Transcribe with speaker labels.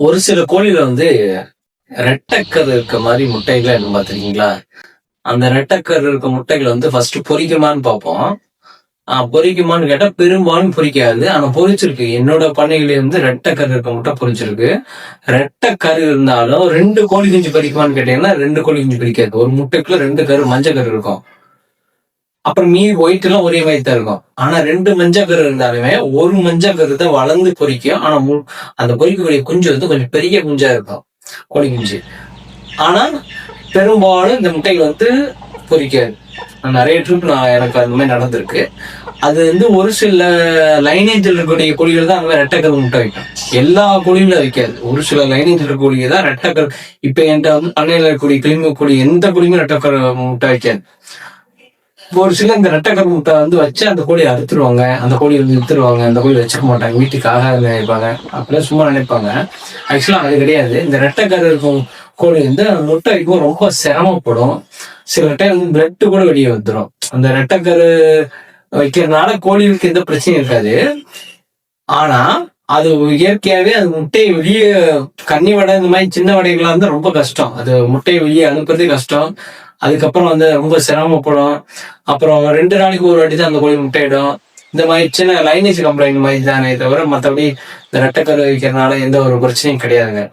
Speaker 1: ஒரு சில கோழில வந்து ரெட்டக்கர் இருக்க மாதிரி முட்டைகள் என்ன பாத்திருக்கீங்களா அந்த ரெட்டக்கர் இருக்க முட்டைகள் வந்து ஃபர்ஸ்ட் பொரிக்குமான்னு பார்ப்போம். ஆஹ் பொரிக்குமான்னு கேட்டா பெரும்பாலும் பொரிக்காது ஆனா பொரிச்சிருக்கு என்னோட பண்ணையில வந்து ரெட்டக்கர் இருக்க முட்டை பொரிச்சிருக்கு ரெட்டக்கரு இருந்தாலும் ரெண்டு கோழி குஞ்சு பொரிக்குமான்னு கேட்டீங்கன்னா ரெண்டு கோழி குஞ்சு பொரிக்காது ஒரு முட்டைக்குள்ள ரெண்டு கரு மஞ்சள் கரு இருக்கும். அப்புறம் மீ ஒயிட் எல்லாம் ஒரே மாதிரி தான் இருக்கும். ஆனா ரெண்டு மஞ்ச கரு இருந்தாலுமே ஒரு மஞ்ச கரு தான் வளர்ந்து பொரிக்கும் ஆனா அந்த பொரிக்கக்கூடிய குஞ்சு வந்து கொஞ்சம் பெரிய குஞ்சா இருக்கும். கோழி குஞ்சு. ஆனா பெரும்பாலும் இந்த முட்டைகள் வந்து பொரிக்காது நிறைய ட்ரிப் நான் எனக்கு அந்த மாதிரி நடந்திருக்கு. அது வந்து ஒரு சில லைனேஜில் இருக்கக்கூடிய கோழிகள் தான் அந்த மாதிரி ரெட்டக்கல் முட்டை வைக்கும். எல்லா கோழிகளும் வைக்காது. ஒரு சில லைனேஜில் இருக்க தான் ரெட்டக்கல் இப்ப என்கிட்ட வந்து பண்ணையில் இருக்கக்கூடிய கிளிமி கோழி எந்த கோழியுமே ரெட்டக்கல் முட்டை வைக்காது. ஒரு சில இந்த ரெட்டைக்கரு முட்டை வந்து வச்சு அந்த கோழியை அறுத்துருவாங்க. அந்த கோழியை வந்து வித்துருவாங்க அந்த கோழி வச்சுக்க மாட்டாங்க. வீட்டுக்கு ஆகாது நினைப்பாங்க. அப்படியே சும்மா நினைப்பாங்க. ஆக்சுவலா அது கிடையாது. இந்த ரெட்டைக்கரு இருக்கும் கோழி வந்து அந்த முட்டை வைக்கும் ரொம்ப சிரமப்படும். சில டைம் வந்து பிளட் கூட வெளியே வந்துடும் அந்த ரெட்டைக்கரு வைக்கிறதுனால கோழிகளுக்கு எந்த பிரச்சனையும் இருக்காது. ஆனா அது இயற்கையாவே அது முட்டையை வெளியே கன்னி வடை இந்த மாதிரி சின்ன வடைகளா இருந்தா ரொம்ப கஷ்டம். அது முட்டையை வெளியே அனுப்புறதே கஷ்டம். அதுக்கப்புறம் வந்து ரொம்ப சிரமப்படும். அப்புறம் ரெண்டு நாளைக்கு ஒரு வாட்டி தான் அந்த கோழி முட்டையிடும். இந்த மாதிரி சின்ன லைனேஜ் கம்ப்ளைண்ட் மாதிரி தானே தவிர மற்றபடி இந்த ரெட்டைக்கரு வைக்கிறதுனால எந்த ஒரு பிரச்சனையும் கிடையாதுங்க.